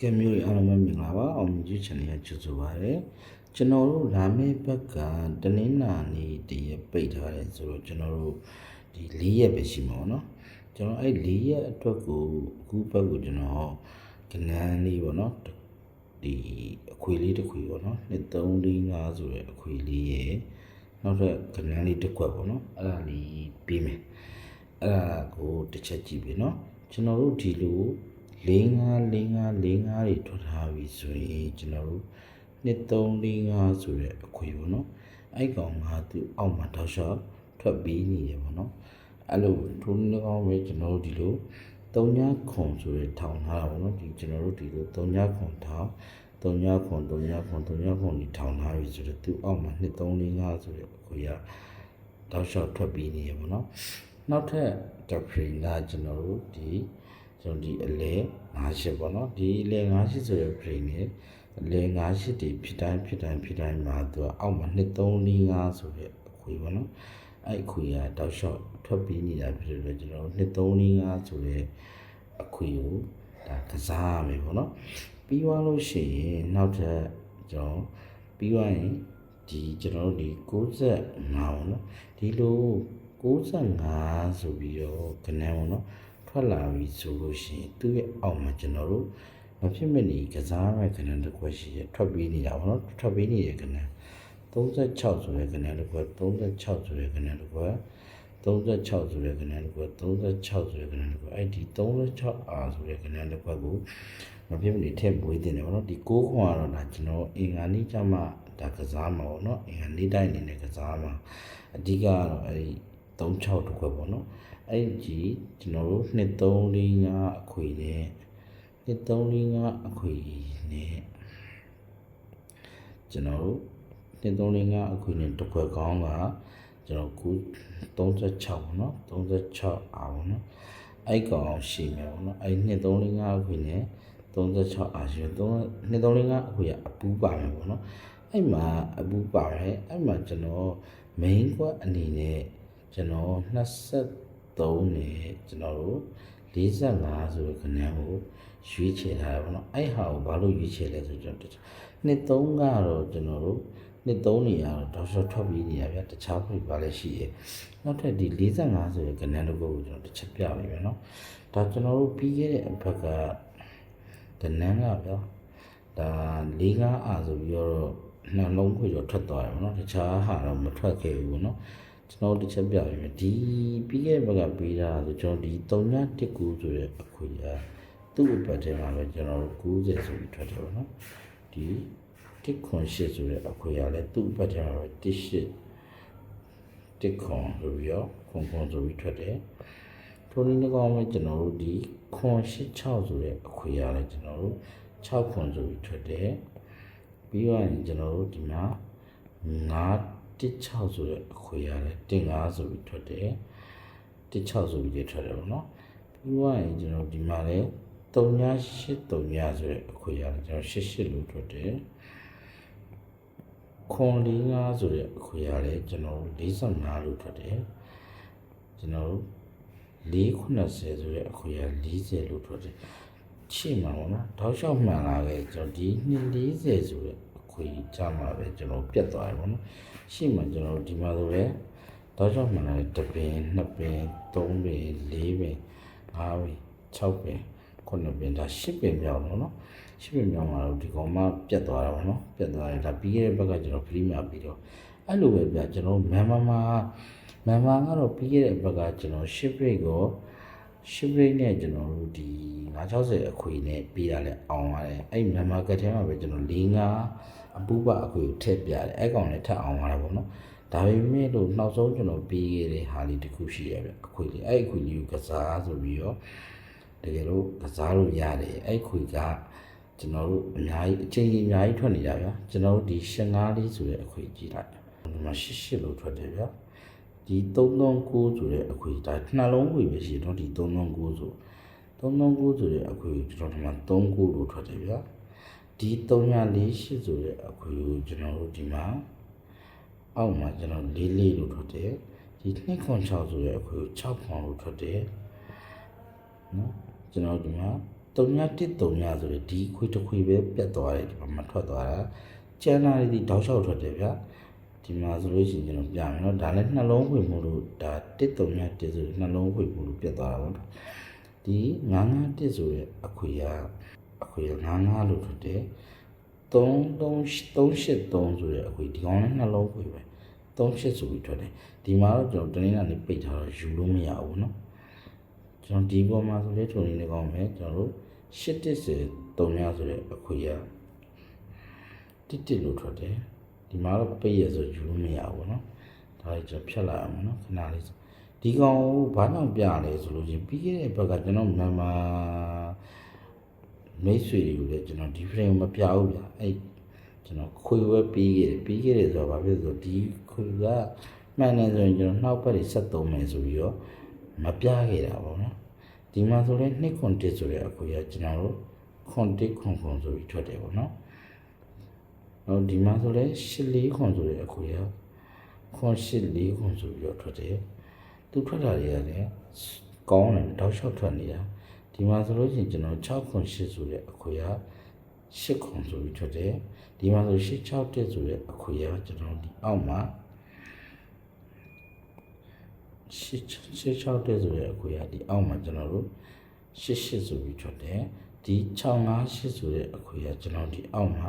ကဲမျိုးတွေအားလုံးပဲမင်္ဂလာပါအောင်မြင်ကြီး channel ရကြိုဆိုပါရစေကျွန်တော်တို့လာမယ့်ဘက်ကတနင်္လာနေ့တည်းပိတ်ထားတယ်ဆိုတော့ကျွန်တော်တို့ဒီ၄ရက်ပဲရှိမှာပေါ့နော်ကျွန်တော်အဲ့၄ရက်အတွက်ကိုအခုဘက်ကိုကျွန်တော်ကနန်းလေးပေါ့နော်ဒီအခွေလေးတစ်ခွေပေါ့နော်1 3 4 5ဆိုရယ်အခွေလေးရယ်နောက်ထပ်ကနန်းလေးတစ်ခွက်ပေါ့နော်အဲ့ဒါလေးပြီးမယ်အဲ့ဒါကိုတစ်ချက်ကြည့်ပြီနော်ကျွန်တော်တို့ဒီလို 45 45 45တွေထွက်ထားပြီဆိုရင်ကျွန်တော်တို့2345ဆိုတဲ့အခွေပေါ့နော်အဲ့ကောင်ကသူ့အောက်မှာတောက်လျှောက်ထွက်ပြီးနေရပေါ့နော်အဲ့လိုဒုနည်းကောင်ပဲကျွန်တော်တို့ဒီလိုသုံးညခွန်ဆိုရထောင်ထားတာပေါ့နော်ဒီကျွန်တော်တို့ဒီလိုသုံးညခွန်ထောင်သုံးညခွန်သုံးညခွန်သုံးညခွန်ဒီထောင်ထားပြီဆိုတော့သူ့အောက်မှာ2345ဆိုတဲ့အခွေကတောက်လျှောက်ထွက်ပြီးနေရပေါ့နော်နောက်ထပ် doctrine ကကျွန်တော်တို့ဒီ ကျွန်တော်ဒီအလဲ90ပေါ့နော်ဒီအလဲ90ဆိုတဲ့ဖရီနဲ့အလဲ90တီဖြစ်တိုင်းဖြစ်တိုင်းဖြစ်တိုင်းမှာသူကအောက်မှာ2345ဆိုတဲ့အခွေပေါ့နော်အဲ့အခွေကတောက်လျှောက်ထွက်ပြီးနေတာဖြစ်လို့ကျွန်တော်တို့2345ဆိုတဲ့အခွေကိုဒါကစားရမယ်ပေါ့နော်ပြီးသွားလို့ရှိရင်နောက်ထပ်ကျွန်တော်ပြီးသွားရင်ဒီကျွန်တော်တို့ဒီ65ပေါ့နော်ဒီလို65ဆိုပြီးတော့ခဏပေါ့နော် ထွက်လာပြီဆိုလို့ရှိရင်သူ့ရဲ့အောက်မှာကျွန်တော်တို့မဖြစ်မနေကစားမဲ့ခဏတစ်ခွက်ရှိရထွက်ပြီးနေတာပေါ့နော်ထွက်ပြီးနေတဲ့ခဏ36ဆိုတဲ့ခဏတစ်ခွက်36ဆိုတဲ့ခဏတစ်ခွက်36ဆိုတဲ့ခဏတစ်ခွက်36ဆိုတဲ့ခဏတစ်ခွက်အဲ့ဒီ 36အာဆိုတဲ့ခဏတစ်ခွက်ကိုမဖြစ်မနေထည့်ပွေးတင်တယ်ပေါ့နော်ဒီ6ခွန်ကတော့ဒါကျွန်တော်အင်္ဂါနေ့ကျမှဒါကစားမှာပေါ့နော်အင်္ဂါနေ့တိုင်းအနေနဲ့ကစားမှာအဓိကကတော့အဲ့ဒီ 36တစ်ခွက်ပေါ့နော်အဲ့ဒီကျွန်တော်တို့2 3 4 5အခွေနဲ့2 3 4 5အခွေနဲ့ကျွန်တော်တို့2 3 4 5အခွေနဲ့တစ်ခွက်ကောင်းကကျွန်တော်ခု36ပေါ့နော်36အာပေါ့နော်အဲ့ကောင်ရှိမယ်ပေါ့နော်အဲ့2 3 4 5အခွေနဲ့36အာရှိတယ်3 2 3 4 5အခွေကအပူးပါမယ်ပေါ့နော်အဲ့မှာအပူးပါတယ်အဲ့မှာကျွန်တော် main ကွက်အနေနဲ့ ကျွန်တော်23နဲ့ကျွန်တော်တို့45ဆိုတဲ့ခဏကိုရွေးချယ်ထားရပါတော့အဲ့ဟာကိုဘာလို့ရွေးချယ်လဲဆိုကျွန်တော်နှစ်3ကတော့ကျွန်တော်တို့နှစ်3နေရတော့ဒေါက်တာထွက်ပြီးနေရဗျတခြားဖိပါလည်းရှိရနောက်ထပ်ဒီ45ဆိုတဲ့ခဏတစ်ခုကိုကျွန်တော်တစ်ချက်ပြပေးမယ်နော်ဒါကျွန်တော်တို့ပြီးခဲ့တဲ့အဘက်ကတနန်းကဗျာဒါ၄၅အာဆိုပြီးတော့နှလုံးခွေတော့ထွက်သွားတယ်ဗောနော်တခြားဟာတော့မထွက်ခဲ့ဘူးဗောနော် ကျွန်တော်တစ်ချက်ပြပေးမယ်ဒီပြီးခဲ့တဲ့ဘက်ကပေးတာဆိုကျွန်တော်ဒီ319ဆိုတဲ့အခွေကသူ့ဘက်ထဲမှာပဲကျွန်တော်တို့90ဆိုပြီးထွက်တယ်ဗောနော်ဒီ108ဆိုတဲ့အခွေကလည်းသူ့ဘက်ထဲမှာပဲ18တစ်ခွန်ဆိုပြီးတော့ခွန်ခွန်ဆိုပြီးထွက်တယ်ထိုနည်း၎င်းပဲကျွန်တော်တို့ဒီခွန်86ဆိုတဲ့အခွေရလဲကျွန်တော်တို့6ခွန်ဆိုပြီးထွက်တယ်ပြီးတော့ရင်ကျွန်တော်တို့ဒီမှာ9 တစ်6ဆိုတဲ့အခွေရလဲတင်5ဆိုပြီးထွက်တယ်တစ်6ဆိုပြီးထွက်တယ်ပေါ့နော်ပြီးတော့ရင်ကျွန်တော်ဒီမှာလဲ38 3ဆိုတဲ့အခွေရလဲကျွန်တော်88လို့ထွက်တယ်ခွန်လေး5ဆိုတဲ့အခွေရလဲကျွန်တော်45လို့ထွက်တယ်ကျွန်တော်490ဆိုတဲ့အခွေရ40လို့ထွက်တယ်ချိမှာပေါ့နော်တောက်လျှောက်မှန်လာခဲ့ကျွန်တော်ဒီ240ဆိုတဲ့အ ခွေကြမှာပဲကျွန်တော်ပြတ်သွားတယ်ပေါ့နော်ရှိမှကျွန်တော်ဒီမှာဆိုလဲတောက်လျှောက်မှန်လာတဲ့တစ်ပင်နှစ်ပင်သုံးပင်လေးပင်ငါးပင်6ပင်ခုနှစ်ပင်ဒါ10ပင်မြောက်တော့နော်10ပင်မြောက်မှာတော့ဒီကောင်မှပြတ်သွားတာပေါ့နော်ပြတ်သွားတယ်ဒါပြီးခဲ့တဲ့ဘက်ကကျွန်တော်ဖရီးမာပြီးတော့အဲ့လိုပဲဗျကျွန်တော်မန်မာမာမန်မာကတော့ပြီးခဲ့တဲ့ဘက်ကကျွန်တော်10 break ကို10 break နဲ့ကျွန်တော်တို့ဒီ960အခွေနဲ့ပြီးတာလဲအောင်ရတယ်အဲ့မန်မာကတ်ထဲမှာပဲကျွန်တော်4 5 အပူပအခွေကိုထည့်ပြတယ်အဲ့ကောင်လည်းထပ်အောင်ရတယ်ပေါ့နော်ဒါပေမဲ့လို့နောက်ဆုံးကျွန်တော်ပြီးခဲ့တဲ့ဟာလေးတစ်ခုရှိရဗျအခွေလေးအဲ့အခွေလေးကိုကစားဆိုပြီးတော့တကယ်လို့ကစားလို့ရတယ်အဲ့ခွေကကျွန်တော်တို့အများကြီးအချိန်ကြီးအများကြီးထွက်နေတာဗျာကျွန်တော်တို့ဒီရှင်ငါးလေးဆိုတဲ့အခွေကြည့်လိုက်ဒီမှာရှစ်ရှစ်လို့ထွက်တယ်ဗျာဒီ339ဆိုတဲ့အခွေဒါနှလုံးခွေပဲရှိတော့ဒီ339ဆို339ဆိုတဲ့အခွေကိုကျွန်တော်ဒီမှာ39လို့ထွက်တယ်ဗျာ ဒီ348ဆိုတဲ့အခွေကိုကျွန်တော်တို့ဒီမှာအောက်မှာကျွန်တော်44လို့ထွက်တယ်ဒီ206ဆိုတဲ့အခွေကို6ခွန်လို့ထွက်တယ်နော်ကျွန်တော်ဒီမှာ313ဆိုရယ်ဒီခွေတစ်ခွေပဲပြတ်သွားတယ်ဒီမှာမထွက်သွားတာကျန်တာတွေဒီတောက်လျှောက်ထွက်တယ်ဗျာဒီမှာဆိုလို့ရှိရင်ကျွန်တော်ပြမယ်နော်ဒါလည်းနှလုံးခွေမှုလို့ဒါ131ဆိုနှလုံးခွေမှုလို့ပြတ်သွားတာပေါ့နော်ဒီ991ဆိုရယ်အခွေက အခွေ99လို့ထွက်တယ်3383ဆိုရယ်အခွေဒီကောင်လည်းနှလုံးခွေပဲ38ဆိုပြီးထွက်တယ်ဒီမှာတော့ကျွန်တော်တနင်္လာနေ့ပိတ်ထားတော့ယူလို့မရဘူးနော် ကျွန်တော်ဒီပေါ်မှာဆိုလေထုံနေနေကောင်းမယ်ကျွန်တော်တို့810 3ညဆိုတဲ့အခွေရတစ်တစ်လို့ထွက်တယ်ဒီမှာတော့ပိတ်ရဆိုယူလို့မရဘူးเนาะဒါလေးကျွန်တော်ဖြတ်လိုက်အောင်နော်ခဏလေးဆိုဒီကောင်ကိုဘာကြောင့်ပြလဲဆိုလို့ချင်းပြီးခဲ့တဲ့ဘက်ကကျွန်တော်မြန်မာ မိတ်ဆွေတွေကိုလည်းကျွန်တော်ဒီ frame မပြဘူးဗျအဲ့ကျွန်တော်ခွေဝဲပြီးခဲ့တယ်ပြီးခဲ့တယ်ဆိုတော့ဘာဖြစ်လို့ဒီခွေကမှန်တယ်ဆိုရင်ကျွန်တော်နှောက်ဘက်တွေ73မယ်ဆိုပြီးတော့မပြခဲ့တာပေါ့နော်ဒီမှာဆိုလဲ2ခွန်1ဆိုတဲ့အခွေကကျွန်တော်တို့ခွန်1ခွန်ခွန်ဆိုပြီးထွက်တယ်ပေါ့နော်နောက်ဒီမှာဆိုလဲ8 4ခွန်ဆိုတဲ့အခွေကခွန်8 4ခွန်ဆိုပြီးတော့ထွက်တယ်သူထွက်တာတွေကလည်းကောင်းတယ်တောက်လျှောက်ထွက်နေတာ ဒီမှာဆိုလို့ရှိရင်ကျွန်တော်6ခွန်8ဆိုတဲ့အခွေက8ခွန်ဆိုပြီးထွက်တယ်ဒီမှာဆို8 6တက်ဆိုတဲ့အခွေကကျွန်တော်ဒီအောက်မှာ8 6တက်ဆိုတဲ့အခွေကဒီအောက်မှာကျွန်တော်တို့8 8ဆိုပြီးထွက်တယ်ဒီ6 5 8ဆိုတဲ့အခွေကကျွန်တော်ဒီအောက်မှာ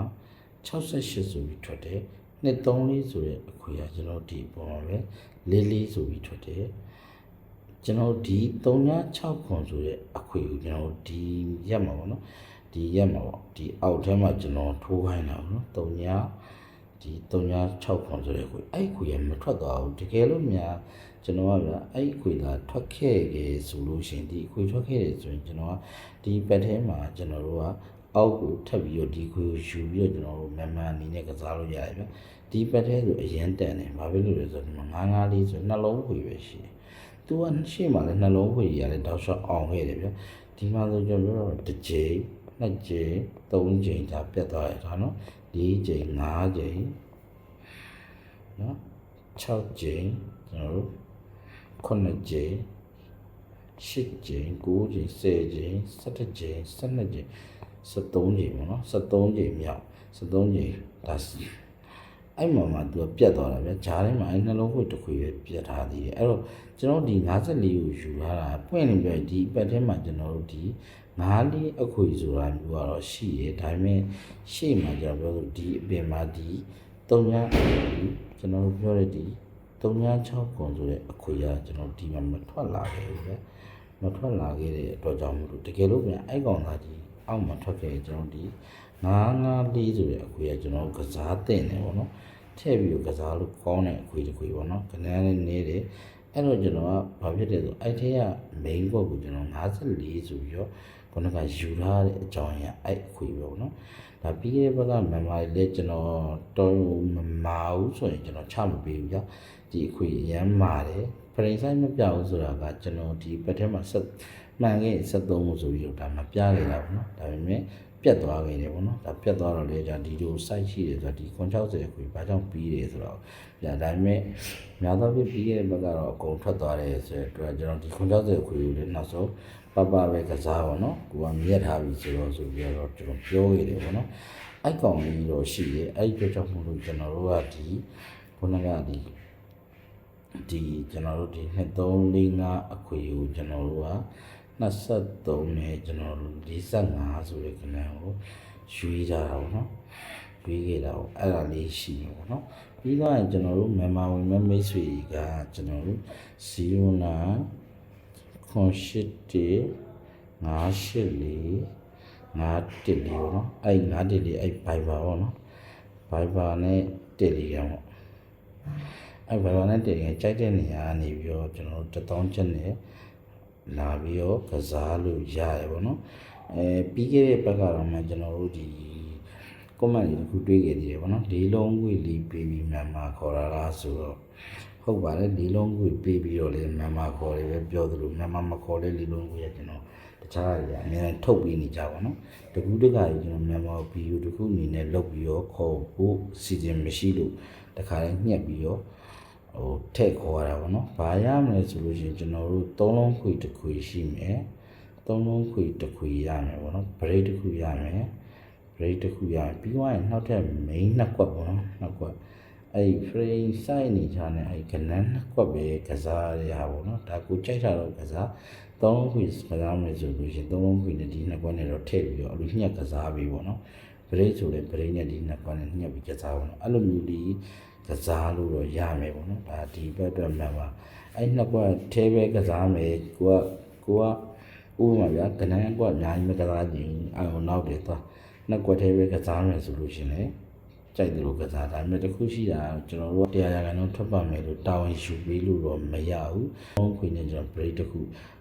68ဆိုပြီးထွက်တယ်နှစ်34ဆိုတဲ့အခွေကကျွန်တော်ဒီပေါ်မှာပဲလေးလေးဆိုပြီးထွက်တယ် ကျွန်တော်ဒီ36ခွန်ဆိုတဲ့အခွေကိုကျွန်တော်ဒီရက်မှာပေါ့နော်ဒီရက်မှာပေါ့ဒီအောက်ထဲမှာကျွန်တော်ထိုးခိုင်းတာပေါ့နော်39ဒီ36ခွန်ဆိုတဲ့ခွေအဲ့ခွေရမထွက်သွားဘူးတကယ်လို့များကျွန်တော်ကဗျအဲ့ခွေသာထွက်ခဲ့ခဲ့ဆိုလို့ရှင်ဒီခွေထွက်ခဲ့တယ်ဆိုရင်ကျွန်တော်ကဒီပတ်ထဲမှာကျွန်တော်တို့ကအောက်ကိုထပ်ပြီးတော့ဒီခွေကိုယူပြီးတော့ကျွန်တော်တို့မမှန်အနေနဲ့ကစားလို့ရတယ်ဗျဒီပတ်ထဲဆိုအရင်တန်တယ်ဘာဖြစ်လို့လဲဆိုတော့ဒီမှာ9 9လေးဆိုနှလုံးခွေပဲရှိတယ် သူကရှေ့မှာလည်းနှလုံးခွေကြီးရတယ်တောက်လျှောက်အောင်ခဲ့တယ်ဗျဒီမှာဆိုကျွန်တော်တို့တစ်ကြိမ်နှစ်ကြိမ်သုံးကြိမ်ဒါပြတ်သွားတယ်ဒါနော်၄ကြိမ်၅ကြိမ်နော်6ကြိမ်ကျွန်တော်တို့9ကြိမ်10ကြိမ်9ကြိမ်10ကြိမ်17ကြိမ်12ကြိမ်73ကြိမ်ပေါ့နော်73ကြိမ်မြောက်73ကြိမ်ဒါ အဲ့မှာမှသူကပြတ်သွားတာဗျာဂျားထဲမှာအဲ့နှလုံးခွေတစ်ခွေပဲပြတ်ထားသေးတယ်အဲ့တော့ကျွန်တော်ဒီ54ကိုယူလာတာပွင့်နေပြဒီအပတ်ထဲမှာကျွန်တော်တို့ဒီ9လေးအခွေဆိုတာမျိုးကတော့ရှိတယ်ဒါပေမဲ့ရှေ့မှာကျွန်တော်ပြောလို့ဒီအပင်မှာဒီ3ညကျွန်တော်တို့ပြောတဲ့ဒီ306ကွန်ဆိုတဲ့အခွေကကျွန်တော်ဒီမှာမထွက်လာခဲ့ဘူးဗျာမထွက်လာခဲ့တဲ့အတွက်ကြောင့်မလို့တကယ်လို့ပြန်အဲ့ကောင်သားဒီအောက်မှာထွက်ခဲ့ကျွန်တော်ဒီ 954ဆိုတဲ့အခွေကကျွန်တော်ကစားတင်တယ်ပေါ့နော်ထည့်ပြီးကစားလို့ကောင်းတဲ့အခွေတစ်ခွေပေါ့နော်ခဏလေးနေတယ်အဲ့တော့ကျွန်တော်ကဘာဖြစ်တယ်ဆိုအဲ့ထဲက main ဘက်ကိုကျွန်တော်54ဆိုပြီးတော့ခုနကယူထားတဲ့အကြောင်းအရာအဲ့အခွေပဲပေါ့နော်ဒါပြီးခဲ့တဲ့ဘက်က memory လေးကျွန်တော်တော်မမာဘူးဆိုရင်ကျွန်တော်ချမပေးဘူးကြာဒီအခွေအရမ်းမာတယ် frame size မပြဘူးဆိုတာကကျွန်တော်ဒီဘက်ထဲမှာဆက်မှန်ခဲ့73ဆိုပြီးတော့ဒါမပြခဲ့တာပေါ့နော်ဒါပေမဲ့ ပြတ်သွားခဲ့တယ်ပေါ့နော်ဒါပြတ်သွားတော့လေじゃဒီလို site ရှိတယ်ဆိုတော့ဒီ60ခွေဘာကြောင့်ပြီးတယ်ဆိုတော့ဗျာဒါပေမဲ့များသောအားဖြင့်ပြီးခဲ့တဲ့ဘက်ကတော့အကုန်ထွက်သွားတယ်ဆိုတော့ကျွန်တော်ဒီ60ခွေကိုလည်းနောက်ဆုံးပပပဲကစားပါတော့ကိုကမြက်ထားပြီဆိုတော့ဆိုပြီးတော့ကျွန်တော်ပြောခဲ့တယ်ပေါ့နော်အဲ့ကောင်လေးတော့ရှိတယ်အဲ့ဒီကြောင့်မို့လို့ကျွန်တော်တို့ကဒီခုနကဒီဒီကျွန်တော်တို့ဒီ2345အခွေကိုကျွန်တော်တို့က 23နဲ့ကျွန်တော်တို့45ဆိုတဲ့ကဏ္ဍကိုရွေးကြတာပေါ့နော်ရွေးခဲ့တာပေါ့အဲ့ဒါလေးရှိတယ်ပေါ့နော်ပြီးတော့ကျွန်တော်တို့မြန်မာဝင်မဲ့မိတ်ဆွေကကျွန်တော်တို့0နာခွန်ရှိတေ58လေး5တက်လေးပေါ့နော်အဲ့5တက်လေးအဲ့ဘိုင်ဘာပေါ့နော်ဘိုင်ဘာနဲ့တက်လေးရပေါ့အဲ့ဘိုင်ဘာနဲ့တက်လေးကြိုက်တဲ့နေရာကနေပြီးတော့ကျွန်တော်တို့1000ချက်နဲ့ လာပြီးတော့ကစားလို့ရတယ်ပေါ့နော်အဲပြီးခဲ့တဲ့ဘက်ကတော့မှကျွန်တော်တို့ဒီ comment တွေတစ်ခုတွေးခဲ့သေးတယ်ပေါ့နော်လေးလုံးခွေလေးပေးပြီးမြန်မာခေါ်တာလားဆိုတော့ဟုတ်ပါတယ်လေးလုံးခွေပေးပြီးတော့လေမြန်မာခေါ်တယ်ပဲပြောသလိုမြန်မာမခေါ်တဲ့လေးလုံးခွေကကျွန်တော်တခြားတွေအများကြီးထုတ်ပေးနေကြပါတော့တကူးတကကြီးကျွန်တော်မြန်မာဗီဒီယိုတစ်ခုအနေနဲ့လုပ်ပြီးတော့ခေါ်ဖို့စီစဉ်မရှိလို့တခါလေးညှက်ပြီးတော့ ဟိုထည့်ခေါ်ရတာပေါ့နော်။ဘာရမလဲဆိုလို့ရှိရင်ကျွန်တော်တို့သုံးလုံးခွေတစ်ခွေရှိမယ်။သုံးလုံးခွေတစ်ခွေရမယ်ပေါ့နော် break တစ်ခုရမယ် break တစ်ခုရမယ်ပြီးသွားရင်နောက်ထပ် main နှစ်ကွက်ပေါ့နော်နှစ်ကွက်အဲ့ frame side နေချာနဲ့အဲ့ကနန်းနှစ်ကွက်ပဲကစားရရပါတော့ဒါကိုကြိုက်တာတော့ကစားသုံးလုံးခွေကစားမယ်ဆိုလို့ရှိရင်သုံးလုံးခွေနဲ့ဒီနှစ်ကွက်နဲ့တော့ထည့်ပြီးတော့အဲ့လိုညှက်ကစားပြီးပေါ့နော် break ဆိုလဲ break နဲ့ဒီနှစ်ကွက်နဲ့ညှက်ပြီးကစားပါတော့အဲ့လိုမျိုးဒီ ကစားလို့တော့ရမယ်ပေါ့နော်ဒါဒီဘက်အတွက်မှန်ပါအဲ့နှစ်ကွက်ထဲပဲကစားမယ်ကိုကကိုကဥပမာဗျာကနန်းကွက်အများကြီးမကစားကြည့်အဲဟိုနောက်တယ်သွားနှစ်ကွက်သေးပဲကစားမယ်ဆိုလို့ရှရင်လေ ကြိုက်တယ်လို့ကစားဒါပေမဲ့တစ်ခုရှိတာကျွန်တော်တို့တရားရကန်တော့ထွက်ပါမယ်လို့တာဝန်ယူပေးလို့တော့မရဘူး။ဘုံခွေနဲ့ကျွန်တော် break တစ်ခု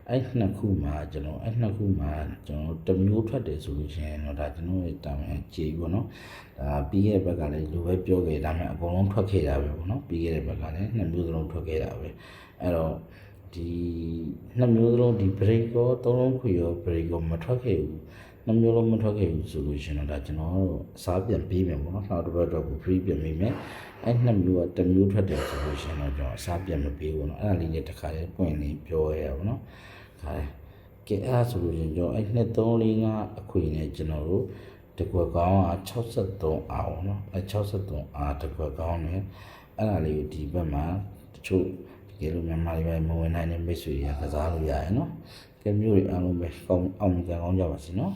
အဲ့နှစ်ခုမှာကျွန်တော်အဲ့နှစ်ခုမှာကျွန်တော်တစ်မျိုးထွက်တယ်ဆိုလို့ရှရင်တော့ဒါကျွန်တော်ရဲ့တာဝန်ကြည်ပေါ့နော်။ဒါပြီးရဲ့ဘက်ကလည်းလိုပဲပြောခဲ့ဒါပေမဲ့အကုန်လုံးထွက်ခဲ့တာပဲပေါ့နော်။ပြီးခဲ့တဲ့ဘက်ကလည်းနှစ်မျိုးစလုံးထွက်ခဲ့တာပဲ။အဲ့တော့ဒီနှစ်မျိုးစလုံးဒီ break ကိုသုံးလုံးခွေရော break ကိုမထွက်ခဲ့ဘူး နှမျိုးလုံးမထွက်ခဲ့ဘူးဆိုလို့ရှင်တော့ဒါကျွန်တော်တို့အစားပြန်ပေးမယ်ပေါ့နော်နောက်တစ်ပတ်တော့ကို free ပြန်ပေးမယ်အဲ့နှစ်မျိုးကတစ်မျိုးထွက်တယ်ဆိုလို့ရှင်တော့ကျွန်တော်အစားပြန်မပေးဘူးနော်အဲ့ဒါလေးနဲ့တစ်ခါလေးပွင့်လေးပြောရအောင်နော်ဒါလေကဲအဲ့ဒါဆိုလို့ရှင်ကျွန်တော်အဲ့နှစ်3 4 5အခွေနဲ့ကျွန်တော်တို့တကွက်ကောင်းက63အာပေါ့နော်အဲ63အာတကွက်ကောင်းနဲ့အဲ့ဒါလေးကိုဒီဘက်မှာတချို့တကယ်လို့မြန်မာတွေပဲမဝင်နိုင်တဲ့မိတ်ဆွေတွေကကစားလို့ရတယ်နော်ကဲမျိုးတွေအားလုံးပဲကောင်းအောင်ကြံကောင်းကြပါစေနော်